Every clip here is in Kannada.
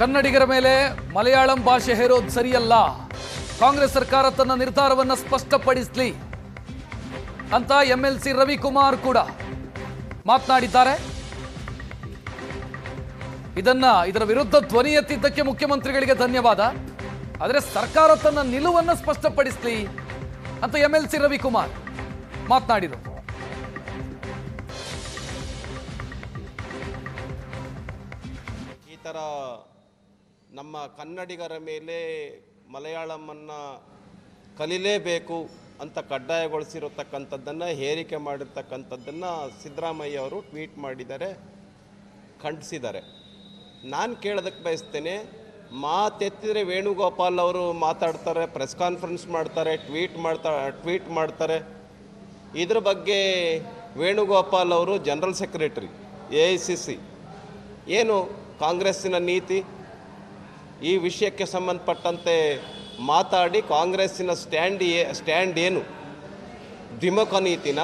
ಕನ್ನಡಿಗರ ಮೇಲೆ ಮಲಯಾಳಂ ಭಾಷೆ ಹೇರೋದು ಸರಿಯಲ್ಲ. ಕಾಂಗ್ರೆಸ್ ಸರ್ಕಾರ ತನ್ನ ನಿರ್ಧಾರವನ್ನು ಸ್ಪಷ್ಟಪಡಿಸಲಿ ಅಂತ ಎಂ ಎಲ್ ಸಿ ರವಿಕುಮಾರ್ ಕೂಡ ಮಾತನಾಡಿದ್ದಾರೆ. ಇದನ್ನ ಇದರ ವಿರುದ್ಧ ಧ್ವನಿ ಎತ್ತಿದ್ದಕ್ಕೆ ಮುಖ್ಯಮಂತ್ರಿಗಳಿಗೆ ಧನ್ಯವಾದ. ಆದರೆ ಸರ್ಕಾರ ತನ್ನ ನಿಲುವನ್ನು ಸ್ಪಷ್ಟಪಡಿಸಲಿ ಅಂತ ಎಂ ಎಲ್ ಸಿ ರವಿಕುಮಾರ್ ಮಾತನಾಡಿದರು. ಈ ಥರ ನಮ್ಮ ಕನ್ನಡಿಗರ ಮೇಲೆ ಮಲಯಾಳಮನ್ನು ಕಲಿಲೇಬೇಕು ಅಂತ ಕಡ್ಡಾಯಗೊಳಿಸಿರತಕ್ಕಂಥದ್ದನ್ನು, ಹೇರಿಕೆ ಮಾಡಿರ್ತಕ್ಕಂಥದ್ದನ್ನು ಸಿದ್ದರಾಮಯ್ಯ ಅವರು ಟ್ವೀಟ್ ಮಾಡಿದ್ದಾರೆ ಖಂಡಿಸಿದ್ದಾರೆ. ನಾನು ಕೇಳೋದಕ್ಕೆ ಬಯಸ್ತೇನೆ, ಮಾತೆತ್ತಿದರೆ ವೇಣುಗೋಪಾಲ್ ಅವರು ಮಾತಾಡ್ತಾರೆ ಪ್ರೆಸ್ ಕಾನ್ಫರೆನ್ಸ್ ಮಾಡ್ತಾರೆ ಟ್ವೀಟ್ ಮಾಡ್ತಾ ಟ್ವೀಟ್ ಮಾಡ್ತಾರೆ. ಇದ್ರ ಬಗ್ಗೆ ವೇಣುಗೋಪಾಲ್ ಅವರು general secretary A I C C ಏನು, ಕಾಂಗ್ರೆಸ್ಸಿನ ನೀತಿ? ಈ ವಿಷಯಕ್ಕೆ ಸಂಬಂಧಪಟ್ಟಂತೆ ಮಾತಾಡಿ ಕಾಂಗ್ರೆಸ್ಸಿನ ಸ್ಟ್ಯಾಂಡ್ ಸ್ಟ್ಯಾಂಡ್ ಏನು? ದ್ವಿಮುಖ ನೀತಿನ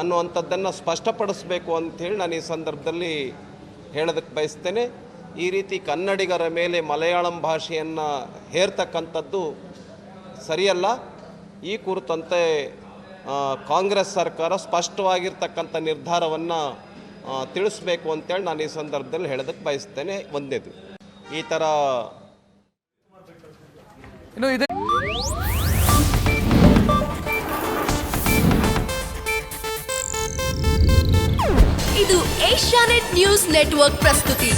ಅನ್ನುವಂಥದ್ದನ್ನು ಸ್ಪಷ್ಟಪಡಿಸಬೇಕು ಅಂಥೇಳಿ ನಾನು ಈ ಸಂದರ್ಭದಲ್ಲಿ ಹೇಳೋದಕ್ಕೆ ಬಯಸ್ತೇನೆ. ಈ ರೀತಿ ಕನ್ನಡಿಗರ ಮೇಲೆ ಮಲಯಾಳಂ ಭಾಷೆಯನ್ನು ಹೇರ್ತಕ್ಕಂಥದ್ದು ಸರಿಯಲ್ಲ. ಈ ಕುರಿತಂತೆ ಕಾಂಗ್ರೆಸ್ ಸರ್ಕಾರ ಸ್ಪಷ್ಟವಾಗಿರ್ತಕ್ಕಂಥ ನಿರ್ಧಾರವನ್ನು ತಿಳಿಸ್ಬೇಕು ಅಂತೇಳಿ ನಾನು ಈ ಸಂದರ್ಭದಲ್ಲಿ ಹೇಳೋದಕ್ಕೆ ಬಯಸ್ತೇನೆ. ಒಂದೇದು. ಈ ಥರ ಇನ್ನು ಇದೆ ಇದು ಏಷ್ಯಾನೆಟ್ ನ್ಯೂಸ್ ನೆಟ್ವರ್ಕ್ ಪ್ರಸ್ತುತಿ.